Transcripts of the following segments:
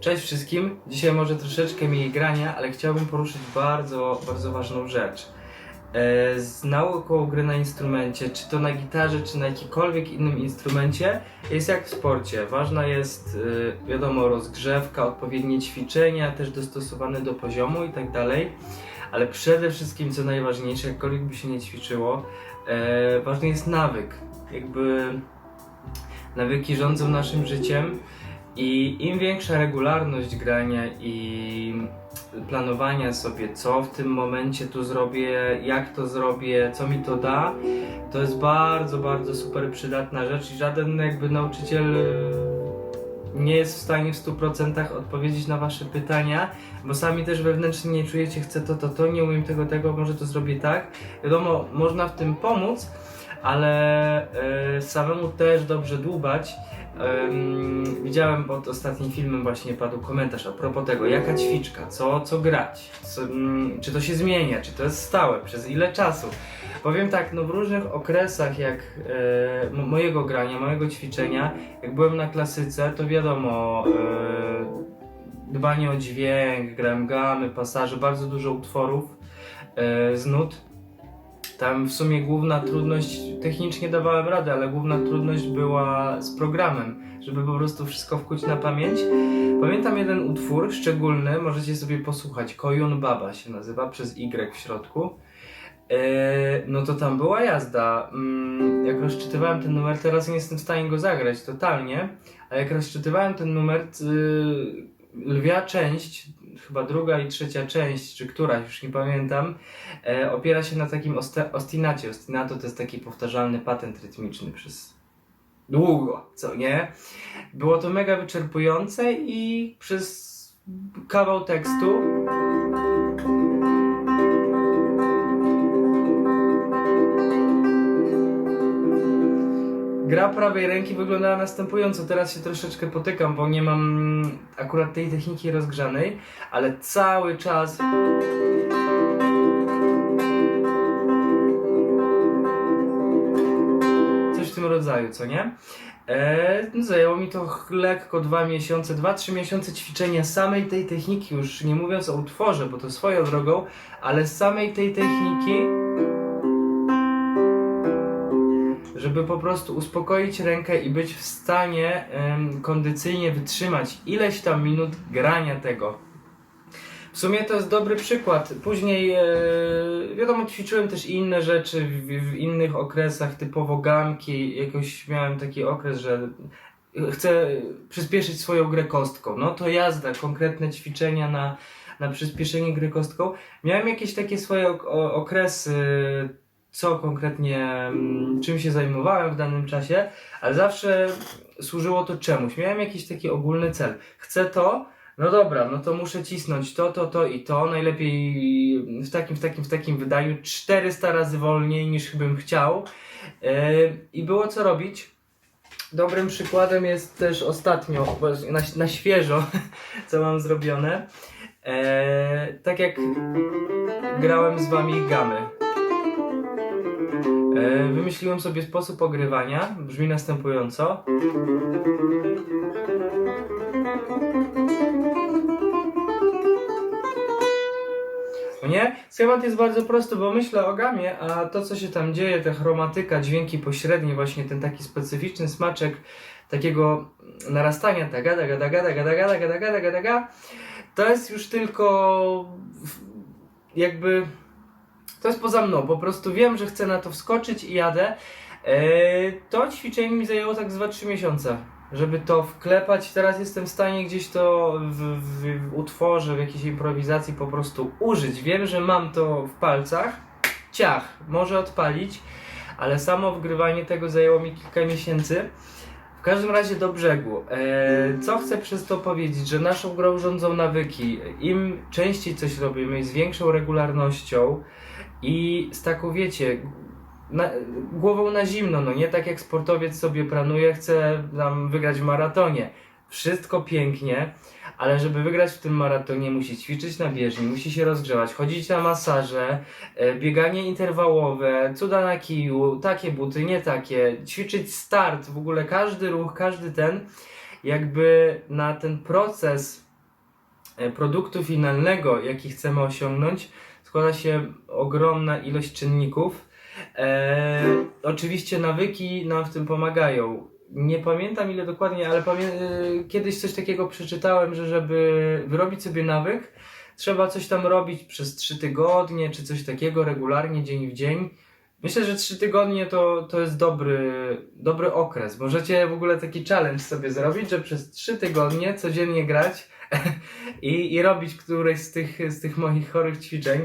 Cześć wszystkim. Dzisiaj może troszeczkę mniej grania, ale chciałbym poruszyć bardzo, bardzo ważną rzecz. E, Z nauką gry na instrumencie, czy to na gitarze, czy na jakikolwiek innym instrumencie, jest jak w sporcie. Ważna jest, e, wiadomo, rozgrzewka, odpowiednie ćwiczenia, też dostosowane do poziomu i tak dalej. Ale przede wszystkim, co najważniejsze, jakkolwiek by się nie ćwiczyło, e, ważny jest nawyk. Jakby nawyki rządzą naszym życiem. I im większa regularność grania i planowania sobie, co w tym momencie tu zrobię, jak to zrobię, co mi to da, to jest bardzo, bardzo super przydatna rzecz i żaden jakby nauczyciel e, nie jest w stanie w 100% odpowiedzieć na Wasze pytania, bo sami też wewnętrznie nie czujecie, chcę to, to, to, nie umiem tego, tego, może to zrobię tak. Wiadomo, można w tym pomóc, ale e, samemu też dobrze dłubać. Em, widziałem pod ostatnim filmem właśnie padł komentarz a propos tego, jaka ćwiczka, co, co grać, co, mm, czy to się zmienia, czy to jest stałe, przez ile czasu. Powiem tak, no w różnych okresach jak m- mojego grania, mojego ćwiczenia, jak byłem na klasyce, to wiadomo, e, dbanie o dźwięk, grałem gamy, pasaże, bardzo dużo utworów z nut. Tam w sumie główna trudność, technicznie dawałem radę, ale główna trudność była z programem, żeby po prostu wszystko wkuć na pamięć. Pamiętam jeden utwór szczególny, możecie sobie posłuchać, Koyun Baba się nazywa, przez Y w środku. Eee, no to tam była jazda. Mm, jak rozczytywałem ten numer, teraz nie jestem w stanie go zagrać totalnie, ale jak rozczytywałem ten numer, y, lwia część, chyba druga i trzecia część, czy któraś, już nie pamiętam, e, opiera się na takim ostinacie. Ostinato to jest taki powtarzalny patent rytmiczny przez długo, co nie? Było to mega wyczerpujące i przez kawał tekstu Gra prawej ręki wyglądała następująco. Teraz się troszeczkę potykam, bo nie mam akurat tej techniki rozgrzanej, ale cały czas coś w tym rodzaju, co nie? Eee, zajęło mi to lekko dwa miesiące, dwa, trzy miesiące ćwiczenia samej tej techniki, już nie mówiąc o utworze, bo to swoją drogą, ale samej tej techniki, żeby po prostu uspokoić rękę i być w stanie em, kondycyjnie wytrzymać ileś tam minut grania tego. W sumie to jest dobry przykład. Później, e, wiadomo, ćwiczyłem też inne rzeczy w, w innych okresach, typowo gamki. Jakoś miałem taki okres, że chcę przyspieszyć swoją grę kostką. No to jazda, konkretne ćwiczenia na, na przyspieszenie gry kostką. Miałem jakieś takie swoje okresy, co konkretnie, mm, czym się zajmowałem w danym czasie, ale zawsze służyło to czemuś. Miałem jakiś taki ogólny cel. Chcę to, no dobra, no to muszę cisnąć to, to, to i to. Najlepiej w takim, w takim, w takim wydaniu 400 razy wolniej niż bym chciał. Yy, I było co robić. Dobrym przykładem jest też ostatnio, na, na świeżo, co mam zrobione. Eee, tak jak grałem z wami gamy. Eee, wymyśliłem sobie sposób ogrywania. Brzmi następująco. Nie? Schemat jest bardzo prosty, bo myślę o gamie, a to co się tam dzieje, ta chromatyka, dźwięki pośrednie, właśnie ten taki specyficzny smaczek takiego narastania taga, daga, daga, daga, daga, daga, daga, daga, daga, to jest już tylko jakby to jest poza mną, po prostu wiem, że chcę na to wskoczyć i jadę. Eee, to ćwiczenie mi zajęło tak z 2-3 miesiące, żeby to wklepać. Teraz jestem w stanie gdzieś to w, w, w utworze, w jakiejś improwizacji po prostu użyć. Wiem, że mam to w palcach, ciach, może odpalić, ale samo wgrywanie tego zajęło mi kilka miesięcy. W każdym razie do brzegu. Eee, co chcę przez to powiedzieć, że naszą grą rządzą nawyki. Im częściej coś robimy, z większą regularnością i z taką, wiecie, na, głową na zimno, no nie tak jak sportowiec sobie planuje, chce nam wygrać w maratonie. Wszystko pięknie, ale żeby wygrać w tym maratonie musi ćwiczyć na bieżni, musi się rozgrzewać, chodzić na masaże, e, bieganie interwałowe, cuda na kiju, takie buty, nie takie, ćwiczyć start, w ogóle każdy ruch, każdy ten, jakby na ten proces e, produktu finalnego, jaki chcemy osiągnąć, składa się ogromna ilość czynników. E, oczywiście nawyki nam w tym pomagają. Nie pamiętam ile dokładnie, ale pamię- e, kiedyś coś takiego przeczytałem, że żeby wyrobić sobie nawyk, trzeba coś tam robić przez 3 tygodnie, czy coś takiego regularnie, dzień w dzień. Myślę, że 3 tygodnie to, to jest dobry, dobry okres. Możecie w ogóle taki challenge sobie zrobić, że przez 3 tygodnie codziennie grać i, i robić któreś z tych, z tych moich chorych ćwiczeń.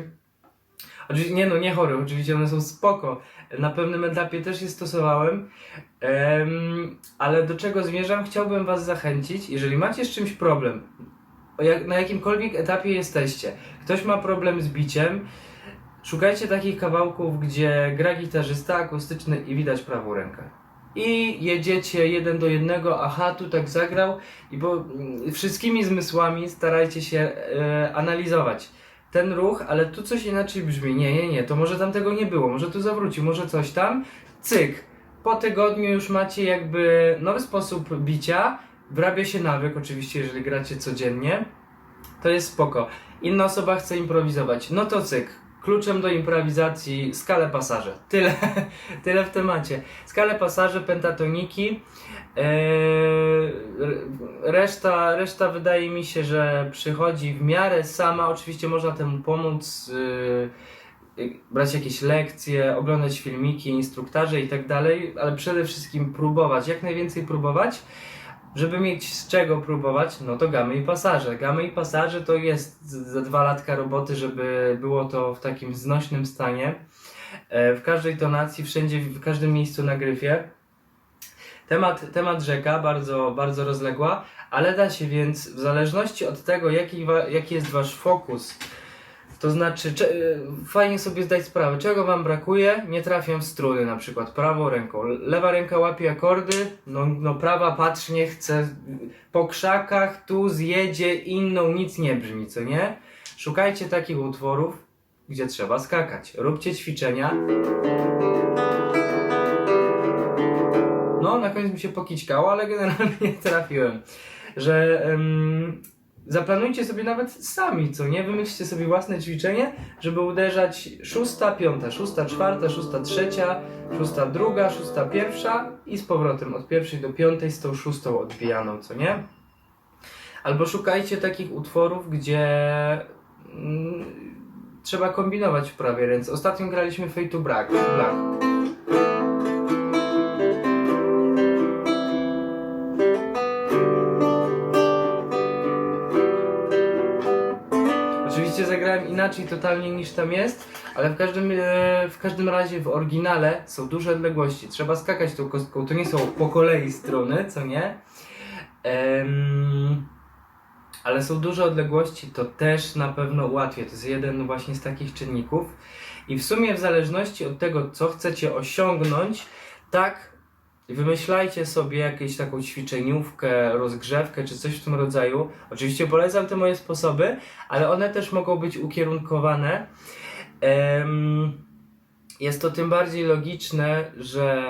Oczywiście, nie no, nie chorych, oczywiście one są spoko. Na pewnym etapie też je stosowałem. Em, ale do czego zmierzam? Chciałbym Was zachęcić, jeżeli macie z czymś problem, jak, na jakimkolwiek etapie jesteście, ktoś ma problem z biciem, szukajcie takich kawałków, gdzie gra gitarzysta akustyczny i widać prawą rękę. I jedziecie jeden do jednego, aha, tu tak zagrał, i bo mm, wszystkimi zmysłami starajcie się e, analizować ten ruch, ale tu coś inaczej brzmi. Nie, nie, nie, to może tam tego nie było, może tu zawrócił, może coś tam. Cyk. Po tygodniu już macie jakby nowy sposób bicia, wrabia się nawyk, oczywiście, jeżeli gracie codziennie. To jest spoko. Inna osoba chce improwizować, no to cyk. Kluczem do improwizacji skale pasaże. Tyle, tyle w temacie. Skale pasaże, pentatoniki. Eee, reszta, reszta wydaje mi się, że przychodzi w miarę sama. Oczywiście można temu pomóc, yy, brać jakieś lekcje, oglądać filmiki, instruktaże i tak dalej, ale przede wszystkim próbować, jak najwięcej próbować. Żeby mieć z czego próbować, no to gamy i pasaże. Gamy i pasaże to jest za dwa latka roboty, żeby było to w takim znośnym stanie. E, W każdej tonacji, wszędzie, w każdym miejscu na gryfie. Temat, temat rzeka, bardzo, bardzo rozległa, ale da się więc, w zależności od tego, jaki, jaki jest wasz fokus, to znaczy, cze, fajnie sobie zdać sprawę, czego wam brakuje, nie trafiam w struny na przykład, prawą ręką, lewa ręka łapie akordy, no, no prawa patrz, nie chce, po krzakach, tu zjedzie inną, nic nie brzmi, co nie? Szukajcie takich utworów, gdzie trzeba skakać, róbcie ćwiczenia, no, na koniec mi się pokićkało, ale generalnie trafiłem. Że em, zaplanujcie sobie nawet sami, co nie? Wymyślcie sobie własne ćwiczenie, żeby uderzać szósta, piąta, szósta, czwarta, szósta, trzecia, szósta, druga, szósta, pierwsza i z powrotem od pierwszej do piątej z tą szóstą odbijaną, co nie? Albo szukajcie takich utworów, gdzie mm, trzeba kombinować w prawej ręce. Ostatnio graliśmy Fade to Black. Black. Inaczej totalnie niż tam jest, ale w każdym, e, w każdym razie w oryginale są duże odległości. Trzeba skakać tą kostką. To nie są po kolei strony, co nie? Em, ale są duże odległości, to też na pewno ułatwia. To jest jeden właśnie z takich czynników. I w sumie w zależności od tego, co chcecie osiągnąć, tak wymyślajcie sobie jakąś taką ćwiczeniówkę, rozgrzewkę czy coś w tym rodzaju. Oczywiście polecam te moje sposoby, ale one też mogą być ukierunkowane. Jest to tym bardziej logiczne, że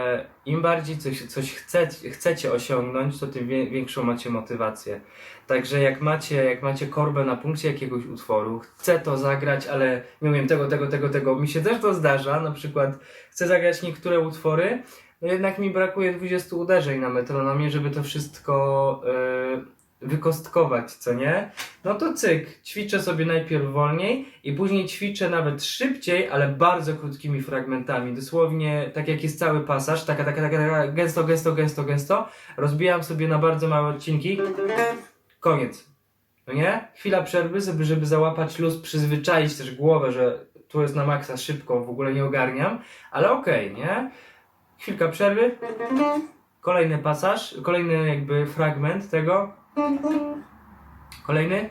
im bardziej coś, coś chcecie, chcecie osiągnąć, to tym większą macie motywację. Także jak macie, jak macie korbę na punkcie jakiegoś utworu, chcę to zagrać, ale nie umiem tego, tego, tego, tego. Mi się też to zdarza, na przykład chcę zagrać niektóre utwory, no jednak mi brakuje 20 uderzeń na metronomie, żeby to wszystko yy, wykostkować, co nie? No to cyk, ćwiczę sobie najpierw wolniej i później ćwiczę nawet szybciej, ale bardzo krótkimi fragmentami. Dosłownie tak jak jest cały pasaż, taka, taka, taka, taka gęsto, gęsto, gęsto, gęsto. Rozbijam sobie na bardzo małe odcinki. Koniec. No nie? Chwila przerwy, żeby, żeby załapać luz, przyzwyczaić też głowę, że tu jest na maksa szybko, w ogóle nie ogarniam, ale okej, nie? Chwilka przerwy, kolejny pasaż, kolejny jakby fragment tego, kolejny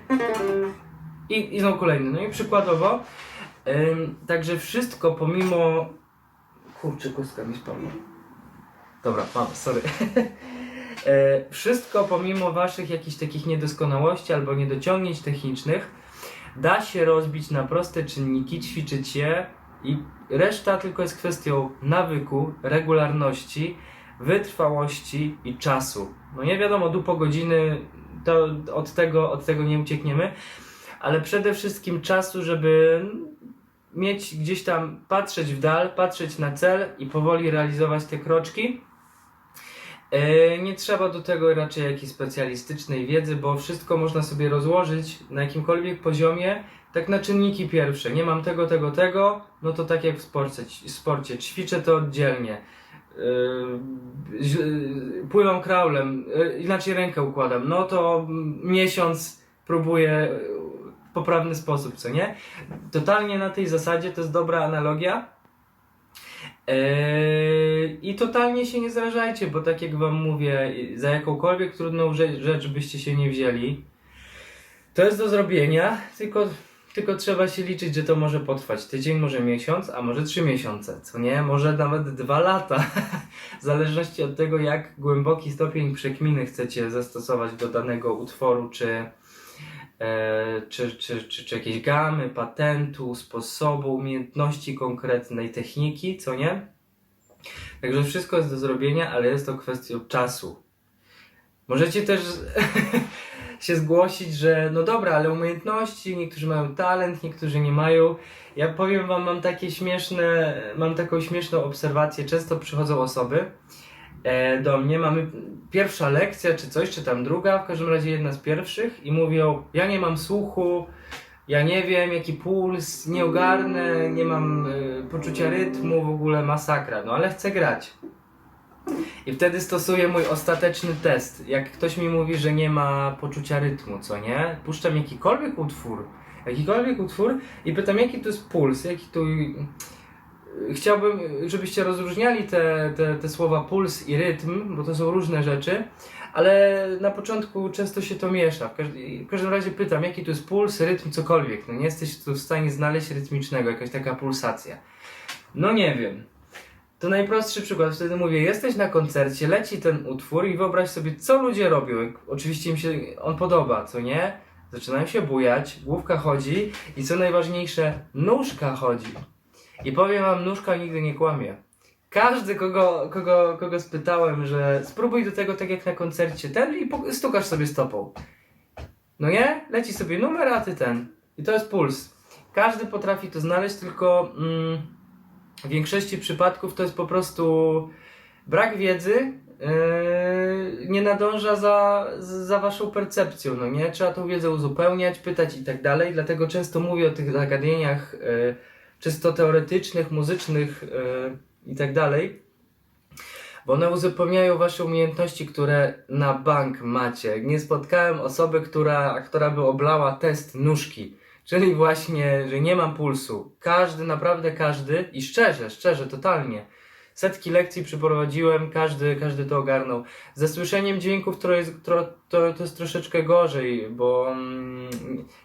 i, i znowu kolejny. No i przykładowo, ym, także wszystko pomimo... Kurczę, kostka mi spadła. Dobra, mam, sorry. E, wszystko pomimo waszych jakichś takich niedoskonałości albo niedociągnięć technicznych da się rozbić na proste czynniki, ćwiczyć je i reszta tylko jest kwestią nawyku, regularności, wytrwałości i czasu. No nie wiadomo, du po godziny to od tego, od tego nie uciekniemy, ale przede wszystkim czasu, żeby mieć gdzieś tam, patrzeć w dal, patrzeć na cel i powoli realizować te kroczki. E, Nie trzeba do tego raczej jakiejś specjalistycznej wiedzy, bo wszystko można sobie rozłożyć na jakimkolwiek poziomie, tak na czynniki pierwsze. Nie mam tego, tego, tego, no to tak jak w sporcie, w sporcie. ćwiczę to oddzielnie. Yy, Pływam kraulem, yy, inaczej rękę układam, no to miesiąc próbuję w poprawny sposób, co nie? Totalnie na tej zasadzie to jest dobra analogia. Yy, I totalnie się nie zrażajcie, bo tak jak wam mówię, za jakąkolwiek trudną rzecz byście się nie wzięli, to jest do zrobienia, tylko, tylko trzeba się liczyć, że to może potrwać tydzień, może miesiąc, a może trzy miesiące, co nie? Może nawet dwa lata. w zależności od tego, jak głęboki stopień przekminy chcecie zastosować do danego utworu, czy, e, czy, czy, czy, czy jakiejś gamy, patentu, sposobu, umiejętności konkretnej, techniki, co nie? Także wszystko jest do zrobienia, ale jest to kwestią czasu. Możecie też się zgłosić, że no dobra, ale umiejętności, niektórzy mają talent, niektórzy nie mają. Ja powiem wam, mam takie śmieszne, mam taką śmieszną obserwację. Często przychodzą osoby e, do mnie, mamy pierwsza lekcja, czy coś, czy tam druga, w każdym razie jedna z pierwszych i mówią, ja nie mam słuchu, ja nie wiem jaki puls, nie ogarnę, nie mam e, poczucia rytmu, w ogóle masakra, no ale chcę grać. I wtedy stosuję mój ostateczny test. Jak ktoś mi mówi, że nie ma poczucia rytmu, co nie? Puszczam jakikolwiek utwór, jakikolwiek utwór i pytam, jaki to jest puls, jaki tu... Chciałbym, żebyście rozróżniali te, te, te słowa puls i rytm, bo to są różne rzeczy, ale na początku często się to miesza. W, każdy, w każdym razie pytam, jaki to jest puls, rytm, cokolwiek. No nie jesteś tu w stanie znaleźć rytmicznego, jakaś taka pulsacja. No nie wiem. To najprostszy przykład. Wtedy mówię, jesteś na koncercie, leci ten utwór i wyobraź sobie, co ludzie robią. Oczywiście im się on podoba, co nie? Zaczynają się bujać, główka chodzi i co najważniejsze, nóżka chodzi. I powiem wam, nóżka nigdy nie kłamie. Każdy, kogo, kogo, kogo spytałem, że spróbuj do tego tak jak na koncercie, ten i stukasz sobie stopą. No nie? Leci sobie numer, a ty ten. I to jest puls. Każdy potrafi to znaleźć, tylko mm, w większości przypadków to jest po prostu brak wiedzy. Yy, nie nadąża za, za waszą percepcją, no nie? Trzeba tą wiedzę uzupełniać, pytać i tak dalej, dlatego często mówię o tych zagadnieniach yy, czysto teoretycznych, muzycznych yy, i tak dalej, bo one uzupełniają wasze umiejętności, które na bank macie. Nie spotkałem osoby, która, która by oblała test nóżki, czyli właśnie, że nie mam pulsu. Każdy, naprawdę każdy i szczerze, szczerze, totalnie. Setki lekcji przeprowadziłem, każdy, każdy to ogarnął. Ze słyszeniem dźwięków to jest, to, to, to jest troszeczkę gorzej, bo mm,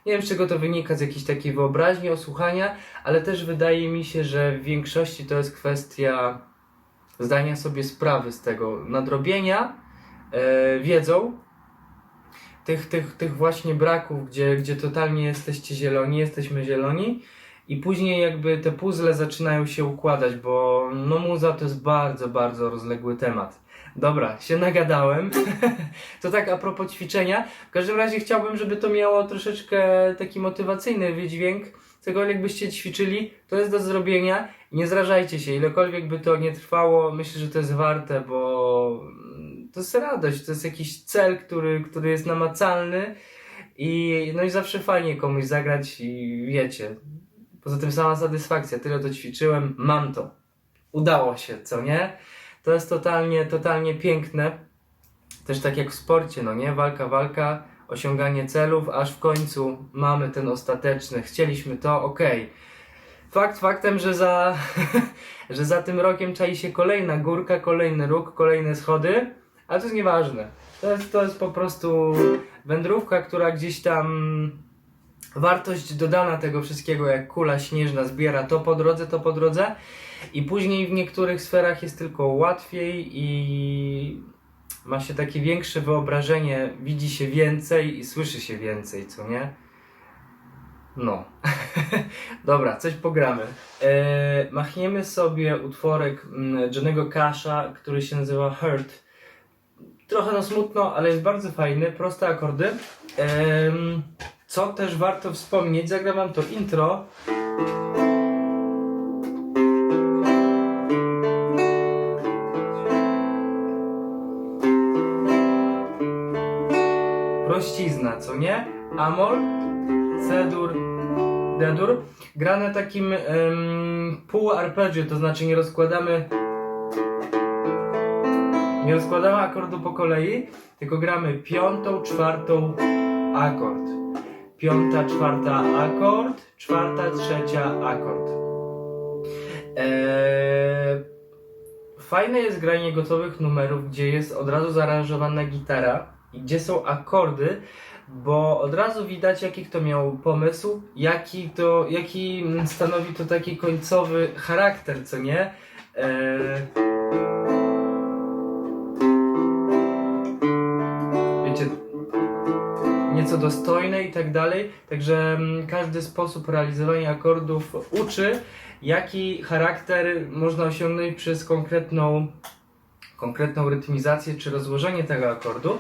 nie wiem z czego to wynika, z jakiejś takiej wyobraźni osłuchania, ale też wydaje mi się, że w większości to jest kwestia zdania sobie sprawy z tego nadrobienia e, wiedzą tych, tych, tych właśnie braków, gdzie, gdzie totalnie jesteście zieloni, jesteśmy zieloni i później jakby te puzzle zaczynają się układać, bo no muza to jest bardzo, bardzo rozległy temat. Dobra, się nagadałem. to tak a propos ćwiczenia. W każdym razie chciałbym, żeby to miało troszeczkę taki motywacyjny wydźwięk. Cokolwiek byście ćwiczyli, to jest do zrobienia. Nie zrażajcie się, ilekolwiek by to nie trwało, myślę, że to jest warte, bo to jest radość, to jest jakiś cel, który, który jest namacalny i no i zawsze fajnie komuś zagrać i wiecie. Poza tym sama satysfakcja, tyle to ćwiczyłem, mam to. Udało się, co nie? To jest totalnie, totalnie piękne. Też tak jak w sporcie, no nie? Walka, walka, osiąganie celów, aż w końcu mamy ten ostateczny. Chcieliśmy to, okej. Fakt faktem, że za, że za tym rokiem czai się kolejna górka, kolejny róg, kolejne schody, ale to jest nieważne. To jest, to jest po prostu wędrówka, która gdzieś tam wartość dodana tego wszystkiego, jak kula śnieżna zbiera to po drodze, to po drodze i później w niektórych sferach jest tylko łatwiej i ma się takie większe wyobrażenie, widzi się więcej i słyszy się więcej, co nie? No. Dobra, coś pogramy. E, machniemy sobie utworek mm, Johnego Casha, który się nazywa Hurt. Trochę na smutno, ale jest bardzo fajny, proste akordy. Co też warto wspomnieć, zagram wam to intro. Prościzna, co nie? Amol, C-dur, D-dur. Grane takim em, pół arpeggio, to znaczy nie rozkładamy nie rozkładamy akordu po kolei, tylko gramy piątą, czwartą akord. Piąta, czwarta akord, czwarta, trzecia akord. Eee, fajne jest granie gotowych numerów, gdzie jest od razu zaaranżowana gitara i gdzie są akordy, bo od razu widać jaki kto miał pomysł, jaki to, jaki stanowi to taki końcowy charakter, co nie? Eee, nieco dostojne i tak dalej. Także mm, każdy sposób realizowania akordów uczy, jaki charakter można osiągnąć przez konkretną, konkretną rytmizację czy rozłożenie tego akordu.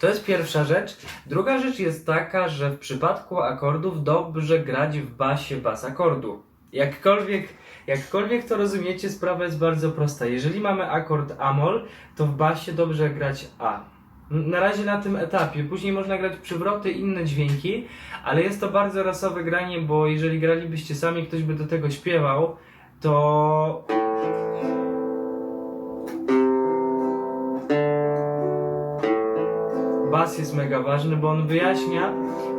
To jest pierwsza rzecz. Druga rzecz jest taka, że w przypadku akordów dobrze grać w basie bas akordu. Jakkolwiek, jakkolwiek to rozumiecie, sprawa jest bardzo prosta. Jeżeli mamy akord Amol, to w basie dobrze grać A. Na razie na tym etapie. Później można grać przywroty, inne dźwięki, ale jest to bardzo rasowe granie, bo jeżeli gralibyście sami, ktoś by do tego śpiewał, to bas jest mega ważny, bo on wyjaśnia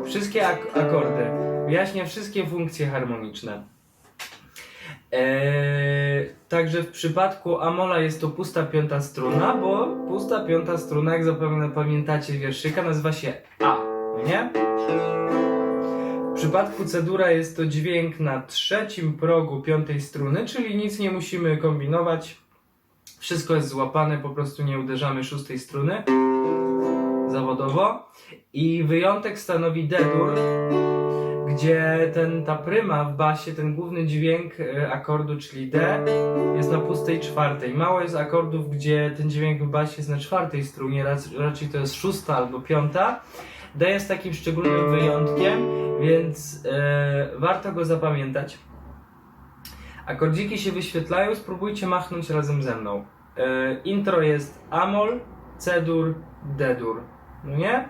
wszystkie ak- akordy, wyjaśnia wszystkie funkcje harmoniczne. Eee, także w przypadku Amola jest to pusta piąta struna, bo pusta piąta struna, jak zapewne pamiętacie wierszyka, nazywa się A, no nie? W przypadku Cedura jest to dźwięk na trzecim progu piątej struny, czyli nic nie musimy kombinować. Wszystko jest złapane, po prostu nie uderzamy szóstej struny zawodowo. I wyjątek stanowi D-dur, gdzie ten, ta pryma w basie, ten główny dźwięk e, akordu, czyli D, jest na pustej czwartej. Mało jest akordów, gdzie ten dźwięk w basie jest na czwartej strunie, rac- raczej to jest szósta albo piąta. D jest takim szczególnym wyjątkiem, więc e, warto go zapamiętać. Akordziki się wyświetlają, spróbujcie machnąć razem ze mną. E, intro jest Amol, C-dur, D-dur. No nie?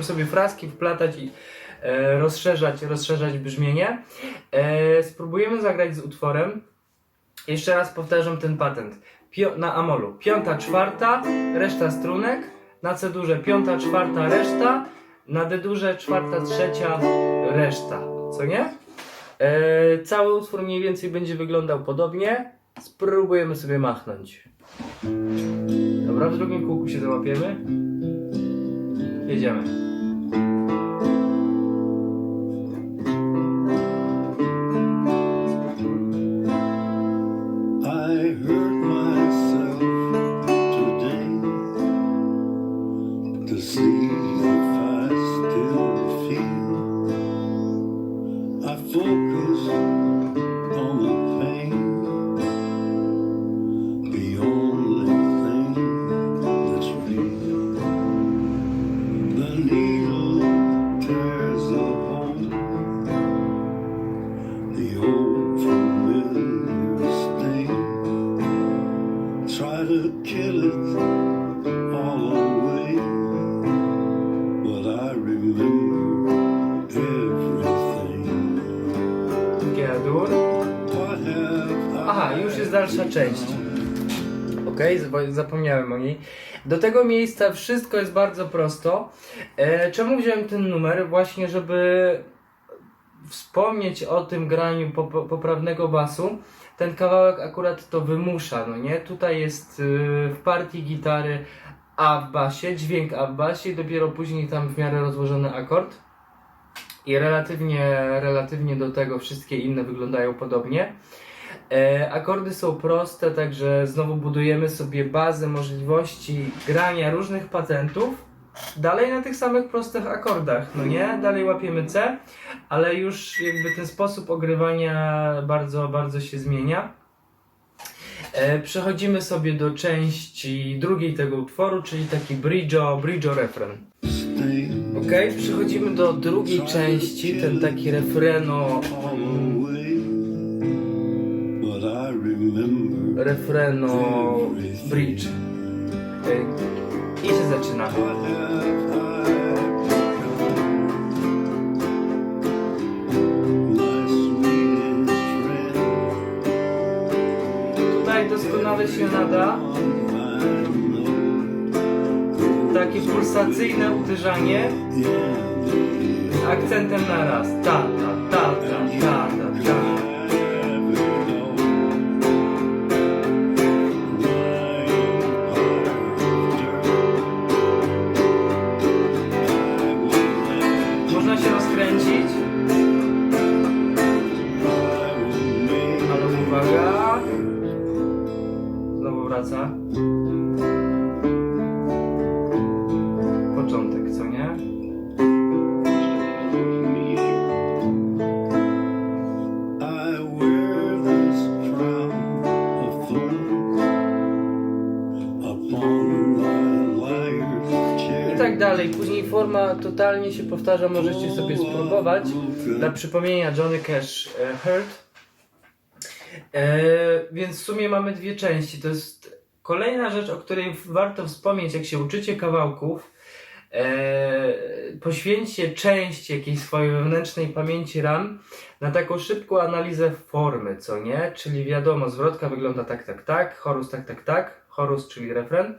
Tam sobie fraski wplatać i e, rozszerzać, rozszerzać brzmienie. E, spróbujemy zagrać z utworem. Jeszcze raz powtarzam ten patent. Pio, na amolu piąta, czwarta, reszta strunek. Na C-durze piąta, czwarta, reszta. Na D-durze czwarta, trzecia, reszta. Co nie? E, cały utwór mniej więcej będzie wyglądał podobnie. Spróbujemy sobie machnąć. Dobra, w drugim kółku się załapiemy. Jedziemy. To kill it all away, but I remember everything. Aha, już jest dalsza część. Okej, zap- zapomniałem o niej. Do tego miejsca wszystko jest bardzo prosto. E, czemu wziąłem ten numer? Właśnie, żeby wspomnieć o tym graniu pop- poprawnego basu. Ten kawałek akurat to wymusza, no nie? Tutaj jest y, w partii gitary A w basie, dźwięk A w basie i dopiero później tam w miarę rozłożony akord. I relatywnie, relatywnie do tego wszystkie inne wyglądają podobnie. E, akordy są proste, także znowu budujemy sobie bazę możliwości grania różnych patentów. Dalej na tych samych prostych akordach, no nie? Dalej łapiemy C, ale już jakby ten sposób ogrywania bardzo, bardzo się zmienia. E, przechodzimy sobie do części drugiej tego utworu, czyli taki bridge'o, bridge'o refren. Ok, przechodzimy do drugiej części, ten taki refreno, refreno bridge. E, I się zaczyna. Tutaj doskonale się nada takie pulsacyjne uderzanie akcentem na raz. Ta, ta, ta, ta, ta, ta, ta. Forma totalnie się powtarza, możecie sobie spróbować. Dla przypomnienia Johnny Cash e, Hurt. E, więc w sumie mamy dwie części. To jest kolejna rzecz, o której warto wspomnieć, jak się uczycie kawałków. E, poświęćcie część jakiejś swojej wewnętrznej pamięci RAM na taką szybką analizę formy, co nie? Czyli wiadomo, zwrotka wygląda tak, tak, tak, chorus tak, tak, tak, chorus, czyli refren.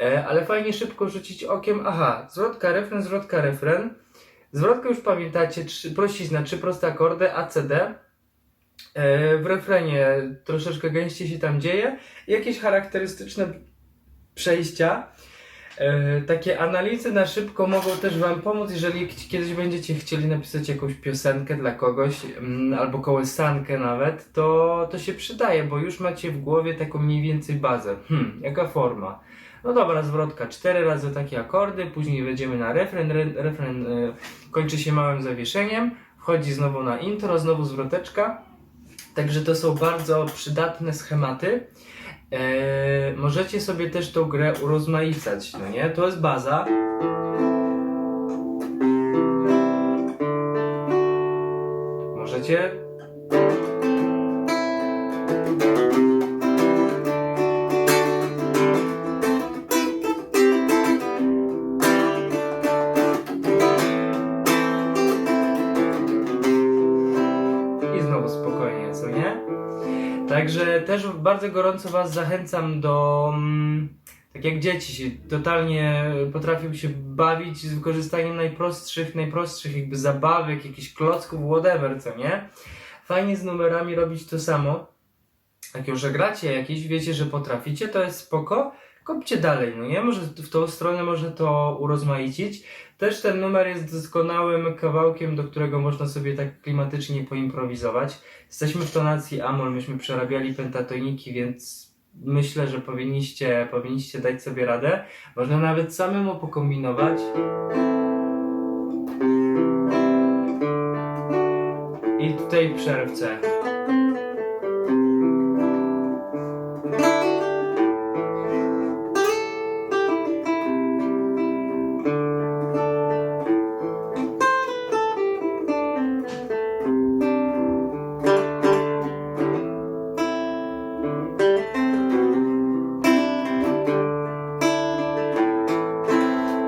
E, ale fajnie szybko rzucić okiem, aha, zwrotka, refren, zwrotka, refren. Zwrotkę już pamiętacie, trzy, prościć na trzy proste akordy A, C, D. E, w refrenie troszeczkę gęściej się tam dzieje. Jakieś charakterystyczne przejścia. E, takie analizy na szybko mogą też Wam pomóc, jeżeli kiedyś będziecie chcieli napisać jakąś piosenkę dla kogoś, mm, albo kołysankę nawet, to, to się przydaje, bo już macie w głowie taką mniej więcej bazę. Hmm, jaka forma? No dobra, zwrotka, cztery razy takie akordy, później wejdziemy na refren, re, refren e, kończy się małym zawieszeniem, wchodzi znowu na intro, znowu zwroteczka. Także to są bardzo przydatne schematy. E, możecie sobie też tą grę urozmaicać, no nie? To jest baza. Możecie bardzo gorąco Was zachęcam do. mm, Tak jak dzieci się totalnie potrafią się bawić z wykorzystaniem najprostszych, najprostszych jakby zabawek, jakichś klocków, whatever, co nie? Fajnie z numerami robić to samo. Jak już gracie jakieś, wiecie, że potraficie, to jest spoko. Kopcie dalej, no nie? Może w tą stronę może to urozmaicić. Też ten numer jest doskonałym kawałkiem, do którego można sobie tak klimatycznie poimprowizować. Jesteśmy w tonacji Amol, myśmy przerabiali pentatoniki, więc myślę, że powinniście, powinniście dać sobie radę. Można nawet samemu pokombinować. I tutaj przerwce.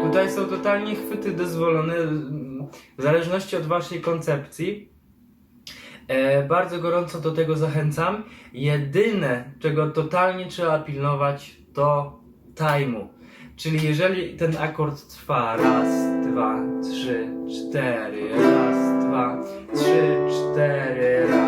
Tutaj są totalnie chwyty dozwolone, mm, w zależności od Waszej koncepcji. E, bardzo gorąco do tego zachęcam. Jedyne, czego totalnie trzeba pilnować, to time'u. Czyli jeżeli ten akord trwa raz, dwa, trzy, cztery, raz, dwa, trzy, cztery, raz,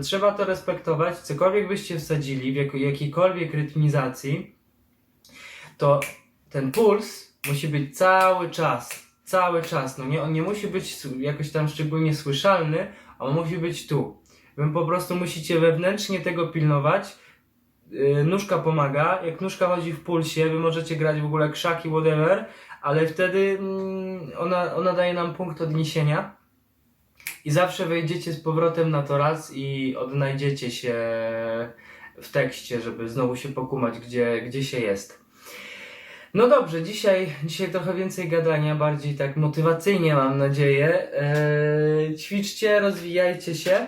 trzeba to respektować. Cokolwiek byście wsadzili w jako, jakiejkolwiek rytmizacji, to ten puls musi być cały czas. Cały czas. No nie, on nie musi być jakoś tam szczególnie słyszalny, on musi być tu. Wy po prostu musicie wewnętrznie tego pilnować. Yy, nóżka pomaga. Jak nóżka chodzi w pulsie, wy możecie grać w ogóle krzaki, whatever, ale wtedy mm, ona, ona daje nam punkt odniesienia. I zawsze wejdziecie z powrotem na to raz i odnajdziecie się w tekście, żeby znowu się pokumać, gdzie, gdzie się jest. No dobrze, dzisiaj, dzisiaj trochę więcej gadania, bardziej tak motywacyjnie mam nadzieję. Eee, ćwiczcie, rozwijajcie się.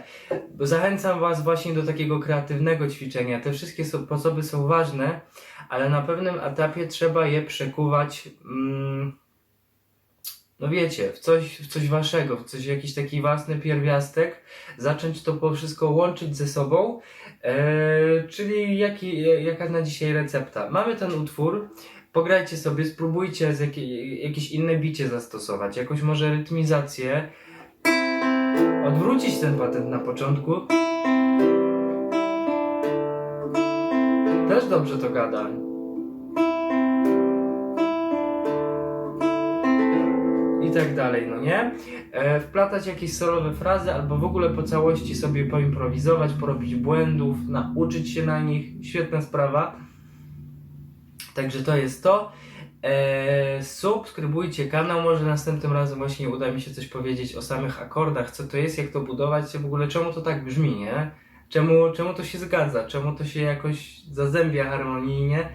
Zachęcam Was właśnie do takiego kreatywnego ćwiczenia. Te wszystkie sposoby są ważne, ale na pewnym etapie trzeba je przekuwać. Mm, no wiecie, w coś, w coś waszego, w coś, jakiś taki własny pierwiastek, zacząć to wszystko łączyć ze sobą, e, czyli jaki, jaka na dzisiaj recepta. Mamy ten utwór, pograjcie sobie, spróbujcie z jakiej, jakieś inne bicie zastosować, jakąś może rytmizację, odwrócić ten patent na początku. Też dobrze to gada. I tak dalej, no nie? E, wplatać jakieś solowe frazy albo w ogóle po całości sobie poimprowizować, porobić błędów, nauczyć się na nich. Świetna sprawa. Także to jest to. E, subskrybujcie kanał, może następnym razem właśnie uda mi się coś powiedzieć o samych akordach, co to jest, jak to budować, w ogóle czemu to tak brzmi, nie? Czemu, czemu to się zgadza, czemu to się jakoś zazębia harmonijnie.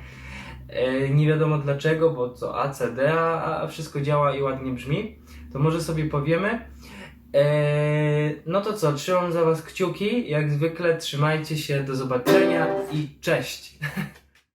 E, nie wiadomo dlaczego, bo to A, C, D, a, a wszystko działa i ładnie brzmi. To może sobie powiemy. E, no to co, trzymam za Was kciuki. Jak zwykle trzymajcie się, do zobaczenia i cześć.